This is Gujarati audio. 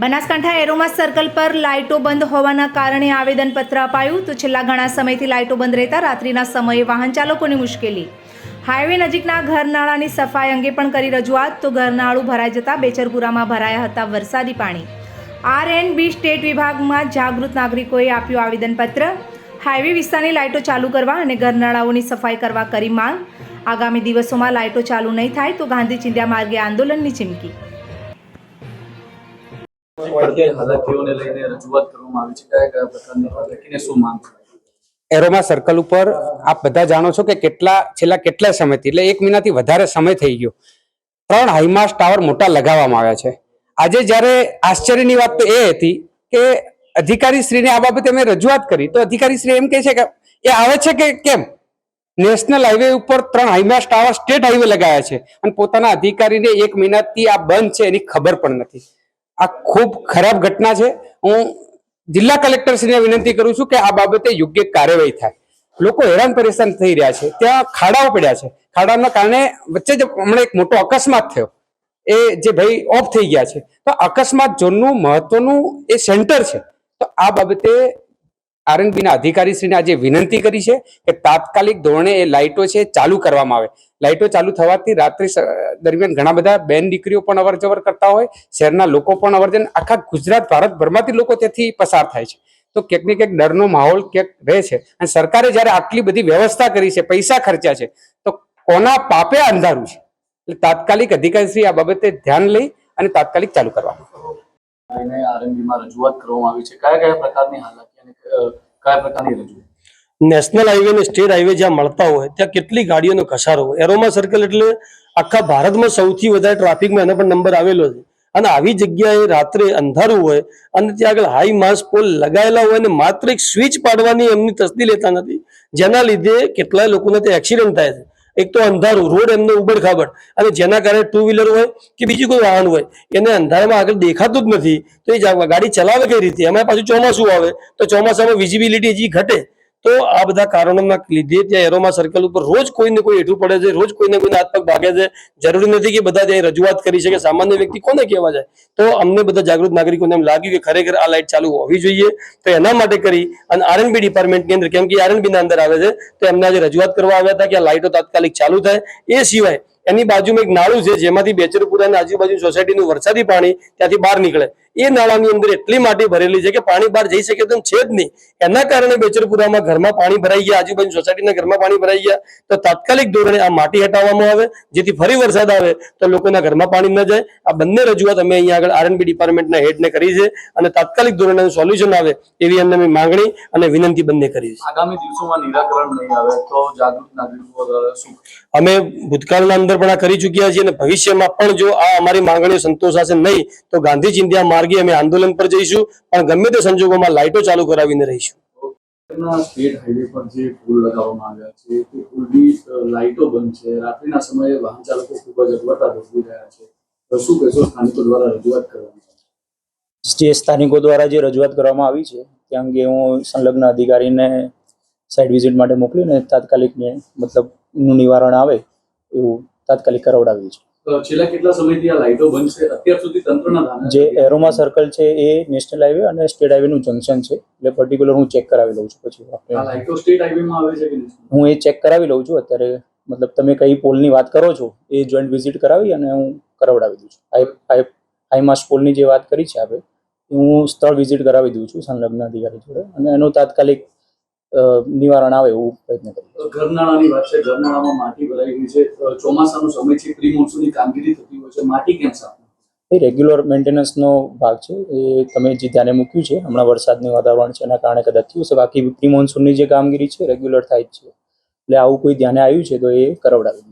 બનાસકાંઠા એરોમા સર્કલ પર લાઇટો બંધ હોવાના કારણે આવેદનપત્ર અપાયું. તો છેલ્લા ઘણા સમયથી લાઇટો બંધ રહેતા રાત્રિના સમયે વાહન ચાલકોની મુશ્કેલી. હાઈવે નજીકના ઘરનાળાની સફાઈ અંગે પણ કરી રજૂઆત. તો ઘરનાળું ભરાઈ જતાં બેચરપુરામાં ભરાયા હતા વરસાદી પાણી. આર એન્ડ બી સ્ટેટ વિભાગમાં જાગૃત નાગરિકોએ આપ્યું આવેદનપત્ર. હાઈવે વિસ્તારની લાઇટો ચાલુ કરવા અને ઘરનાળાઓની સફાઈ કરવા કરી માંગ. આગામી દિવસોમાં લાઇટો ચાલુ નહીં થાય તો ગાંધી ચિંધ્યા માર્ગે આંદોલનની ચીમકી. એરોમા સર્કલ ઉપર આપ બધા જાણો છો કે કેટલા, છેલ્લા કેટલા સમયથી, એટલે એક મહિનાથી વધારે સમય થઈ ગયો. ત્રણ હાઈમાસ ટાવર મોટા લગાવવામાં આવ્યા છે. આજે જ્યારે આશ્ચર્યની વાત તો એ હતી કે અધિકારી શ્રીને આ બાબતે અમે રજૂઆત કરી. તો અધિકારી શ્રી એમ કહે છે કે, એ આવે છે કે કેમ? નેશનલ હાઈવે ઉપર ત્રણ હાઈમાસ ટાવર સ્ટેટ હાઈવે લગાવ્યા છે. અને પોતાના અધિકારીને એક મહિનાથી આ બંધ છે એની ખબર પણ નથી. આ ખૂબ ખરાબ ઘટના છે. હું જિલ્લા કલેક્ટરશ્રીને વિનંતી કરું છું કે આ બાબતે યોગ્ય કાર્યવાહી થાય. લોકો હેરાન પરેશાન થઈ રહ્યા છે. ત્યાં ખાડાઓ પડ્યા છે. ખાડાના કારણે વચ્ચે જ હમણાં એક મોટો અકસ્માત થયો. એ જે ભાઈ ઓફ થઈ ગયા છે. તો અકસ્માત ઝોનનું મહત્વનું એ સેન્ટર છે. તો આ બાબતે આરએનબી અધિકારીશ્રીને આજે વિનંતી કરી છે કે તાત્કાલિક ધોરણે એ લાઇટો છે ચાલુ કરવામાં આવે. લાઇટો ચાલુ થવાથી રાત્રિ દરમિયાન ઘણા બધા બેન દીકરીઓ પણ અવર જવર કરતા હોય શહેરના લોકો પણ અવર જવર આખા ગુજરાત ભારતભરમાંથી લોકો ત્યાંથી પસાર થાય છે. તો ક્યાંક ને ક્યાંક ડરનો માહોલ ક્યાંક રહે છે અને સરકારે જ્યારે આટલી બધી વ્યવસ્થા કરી છે પૈસા ખર્ચ્યા છે તો કોના પાપે અંધારું છે? એટલે તાત્કાલિક અધિકારીશ્રી આ બાબતે ધ્યાન લઈ અને તાત્કાલિક ચાલુ કરવામાં રજૂઆત કરવામાં આવી છે. કયા કયા પ્રકારની અ, કયા પ્રકારની નેશનલ હાઈવે અને સ્ટેટ હાઈવે જ્યાં મળતા હોય, ત્યાં કેટલી ગાડીઓનો ઘસારો હોય. એરોમા સર્કલ એટલે આખા ભારતમાં સૌથી વધારે ટ્રાફિકમાં એનો પણ નંબર આવેલો છે. અને આવી જગ્યાએ રાત્રે અંધારું હોય અને ત્યાં આગળ હાઈ માસ પોલ લગાયેલા હોય અને માત્ર એક સ્વિચ પાડવાની એમની તસદી લેતા નથી. જેના લીધે કેટલાય લોકોને ત્યાં એક્સિડન્ટ થાય છે. એક તો અંધારું, રોડ એમને ઉબડ ખાબડ. અને જેના કારણે ટુ વ્હીલર હોય કે બીજું કોઈ વાહન હોય, એને અંધારામાં આગળ દેખાતું જ નથી. તો એ ગાડી ચલાવે કઈ રીતે? એમાં પાછું ચોમાસું આવે. તો ચોમાસામાં વિઝિબિલિટી હજી ઘટે. તો આ બધા કારણોના લીધે ત્યાં એરોમા સર્કલ ઉપર રોજ કોઈને કોઈ હેઠું પડે છે, રોજ કોઈને કોઈને હાથ પગ ભાગે છે. જરૂરી નથી કે બધા ત્યાં રજૂઆત કરી શકે, સામાન્ય વ્યક્તિ કોને કહેવા જાય? તો અમને બધા જાગૃત નાગરિકોને એમ લાગ્યું કે ખરેખર આ લાઇટ ચાલુ હોવી જોઈએ. તો એના માટે કરી અને આરએનબી ડિપાર્ટમેન્ટની અંદર, કેમ કે આરએનબી ના અંદર આવે છે, તો એમને આજે રજૂઆત કરવા આવ્યા હતા કે આ લાઇટો તાત્કાલિક ચાલુ થાય. એ સિવાય એની બાજુમાં એક નાળું છે, જેમાંથી બેચરપુરા અને આજુબાજુ સોસાયટીનું વરસાદી પાણી ત્યાંથી બહાર નીકળે. એ નાળાની અંદર એટલી માટી ભરેલી છે કે પાણી બહાર જઈ શકે તેમ છે જ નહીં. એના કારણે બેચરપુરામાં ઘરમાં પાણી ભરાઈ ગયા આજુબાજુ સોસાયટીના ઘરમાં પાણી ભરાઈ ગયા. તો તાત્કાલિક ધોરણે આ માટી હટાવવામાં આવે જેથી ફરી વરસાદ આવે તો લોકોના ઘરમાં પાણી ન જાય. આ બંને રજૂઆત અમે અહીંયા આગળ આરએનબી ડિપાર્ટમેન્ટના હેડને કરી છે અને તાત્કાલિક ધોરણે સોલ્યુશન આવે એવી અમને અમે માંગણી અને વિનંતી બંને કરી છે આગામી દિવસોમાં નિરાકરણ નહીં આવે તો જાગૃત નાગરિકો અમે ભૂતકાળના અંદર પણ આ કરી ચૂક્યા છીએ અને ભવિષ્યમાં પણ જો આ અમારી માંગણીઓ સંતોષાશે નહીં તો ગાંધી ચિંધ્યા માર્ગે અમે આંદોલન પર જઈશું પણ ગમે તે સંજોગોમાં લાઇટો ચાલુ કરાવીને રહીશું. સ્ટેટ હાઈવે પર જે પુલ લગાવવામાં આવ્યા છે તે પુલની લાઇટો બંધ છે. રાત્રિના સમયે વાહન ચાલકો ખૂબ જ અગવડતા ભોગવી રહ્યા છે. તો શું કહેશો સ્થાનિકો દ્વારા રજૂઆત કરવાની જે સ્થાનિકો દ્વારા જે રજૂઆત કરવામાં આવી છે તે અંગે હું સંલગ્ન અધિકારીને સાઇટ વિઝિટ માટે મોકલીને તાત્કાલિક ને મતલબ એનું નિવારણ આવે એવું તાત્કાલિક કરાવડાવી છે છેલ્લા કેટલા સમયથી આ લાઇટો બંધ છે? અત્યાર સુધી તંત્રના જે એરોમા સર્કલ છે એ નેશનલ હાઈવે અને સ્ટેટ હાઈવેનું જંકશન છે. એટલે પર્ટિક્યુલર હું ચેક કરાવી લઉં છું પછી આ લાઇટો સ્ટેટ હાઈવેમાં આવે છે કે હું એ ચેક કરાવી લઉં છું અત્યારે. મતલબ તમે કઈ પોલની વાત કરો છો એ જોઈન્ટ વિઝિટ કરાવી અને હું કરાવડાવી દઉં છું. હાઈ હાઈ હાઈમાસ પોલની જે વાત કરી છે આપણે એ હું સ્થળ વિઝિટ કરાવી દઉં છું સંલગ્ન અધિકારી જોડે. અને એનું તાત્કાલિક નિવારણ આવે એવું પ્રયત્ન કરીશ તો ઘરનાળાની વાત છે. ઘરનાળામાં માટી ભરાઈ ગઈ છે. ચોમાસાનો સમય છે. પ્રી મોન્સૂનની કામગીરી થતી હોય છે. માટી કેમ સાફ એ રેગ્યુલર મેન્ટેનન્સનો ભાગ છે. એ તમે જે ધ્યાને મૂક્યું છે હમણાં વરસાદનું વાતાવરણ છે એના કારણે કદાચ થયું છે બાકી પ્રી મોન્સૂનની જે કામગીરી છે રેગ્યુલર થાય જ છે. એટલે આવું કોઈ ધ્યાને આવ્યું છે તો એ કરવડાવી